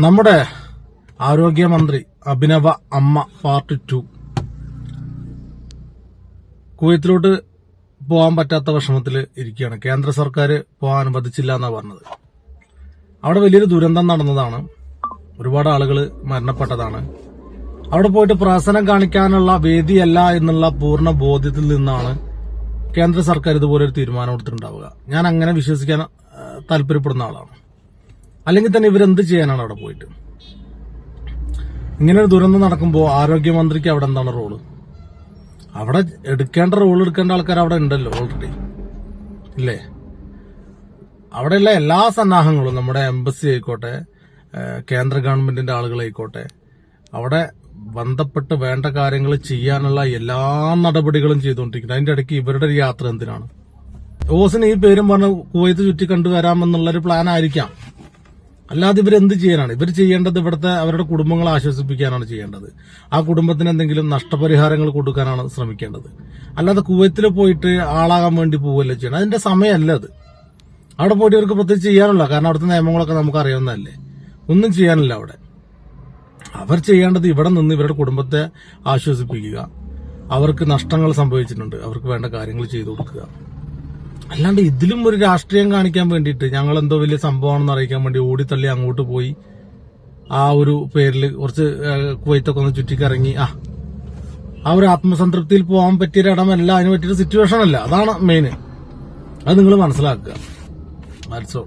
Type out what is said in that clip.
നമ്മുടെ ആരോഗ്യമന്ത്രി അഭിനവ അമ്മ പാർട്ട് ടു കുവൈത്തിലോട്ട് പോകാൻ പറ്റാത്ത വിഷമത്തിൽ ഇരിക്കുകയാണ്. കേന്ദ്ര സർക്കാർ പോകാൻ അനുവദിച്ചില്ല എന്നാണ് പറഞ്ഞത്. അവിടെ വലിയൊരു ദുരന്തം നടന്നതാണ്. ഒരുപാട് ആളുകൾ മരണപ്പെട്ടതാണ്. അവിടെ പോയിട്ട് പ്രഹസനം കാണിക്കാനുള്ള വേദിയല്ല എന്നുള്ള പൂർണ ബോധ്യത്തിൽ നിന്നാണ് കേന്ദ്ര സർക്കാർ ഇതുപോലെ ഒരു തീരുമാനം എടുത്തിട്ടുണ്ടാവുക. ഞാൻ അങ്ങനെ വിശ്വസിക്കാൻ താല്പര്യപ്പെടുന്ന ആളാണ്. അല്ലെങ്കിൽ തന്നെ ഇവരെന്ത് ചെയ്യാനാണ് അവിടെ പോയിട്ട്? ഇങ്ങനെ ഒരു ദുരന്തം നടക്കുമ്പോൾ ആരോഗ്യമന്ത്രിക്ക് അവിടെ എന്താണ് റോൾ? അവിടെ എടുക്കേണ്ട റോൾ എടുക്കേണ്ട ആൾക്കാർ അവിടെ ഉണ്ടല്ലോ ഓൾറെഡി ഇല്ലേ? അവിടെയുള്ള എല്ലാ സന്നാഹങ്ങളും നമ്മുടെ എംബസി ആയിക്കോട്ടെ കേന്ദ്ര ഗവൺമെന്റിന്റെ ആളുകളായിക്കോട്ടെ അവിടെ ബന്ധപ്പെട്ട് വേണ്ട കാര്യങ്ങൾ ചെയ്യാനുള്ള എല്ലാ നടപടികളും ചെയ്തുകൊണ്ടിരിക്കുന്നത് അതിന്റെ ഇടയ്ക്ക് ഇവരുടെ ഒരു യാത്ര എന്തിനാണ്? ഓസിന് ഈ പേരും പറഞ്ഞ് കുവൈത്ത് ചുറ്റി കണ്ടുവരാമെന്നുള്ളൊരു പ്ലാൻ ആയിരിക്കാം. അല്ലാതെ ഇവരെന്ത് ചെയ്യാനാണ്? ഇവർ ചെയ്യേണ്ടത് ഇവിടുത്തെ അവരുടെ കുടുംബങ്ങളെ ആശ്വസിപ്പിക്കാനാണ് ചെയ്യേണ്ടത്. ആ കുടുംബത്തിന് എന്തെങ്കിലും നഷ്ടപരിഹാരങ്ങൾ കൊടുക്കാനാണ് ശ്രമിക്കേണ്ടത്. അല്ലാതെ കുവൈത്തിൽ പോയിട്ട് ആളാകാൻ വേണ്ടി പോവുകയല്ലേ ചെയ്യണം അതിന്റെ സമയമല്ല അത്. അവിടെ പോയിട്ട് ഇവർക്ക് പ്രത്യേകിച്ച് ചെയ്യാനുള്ള കാരണം അവിടുത്തെ നിയമങ്ങളൊക്കെ നമുക്ക് അറിയാവുന്നതല്ലേ. ഒന്നും ചെയ്യാനില്ല അവിടെ. അവർ ചെയ്യേണ്ടത് ഇവിടെ നിന്ന് ഇവരുടെ കുടുംബത്തെ ആശ്വസിപ്പിക്കുക. അവർക്ക് നഷ്ടങ്ങൾ സംഭവിച്ചിട്ടുണ്ട്. അവർക്ക് വേണ്ട കാര്യങ്ങൾ ചെയ്തു കൊടുക്കുക. അല്ലാണ്ട് ഇതിലും ഒരു രാഷ്ട്രീയം കാണിക്കാൻ വേണ്ടിയിട്ട് ഞങ്ങൾ എന്തോ വലിയ സംഭവമാണെന്ന് അറിയിക്കാൻ വേണ്ടി ഓടിത്തള്ളി അങ്ങോട്ട് പോയി. ആ ഒരു പേരിൽ കുറച്ച് കുവൈത്തൊക്കെ ഒന്ന് ചുറ്റിക്കറങ്ങി. ആ ആ ഒരു ആത്മസംതൃപ്തിയിൽ പോകാൻ പറ്റിയൊരു ഇടമല്ല അതിന് പറ്റിയൊരു സിറ്റുവേഷൻ അല്ല. അതാണ് മെയിൻ അത് നിങ്ങൾ മനസ്സിലാക്കുക. മനസ്സോ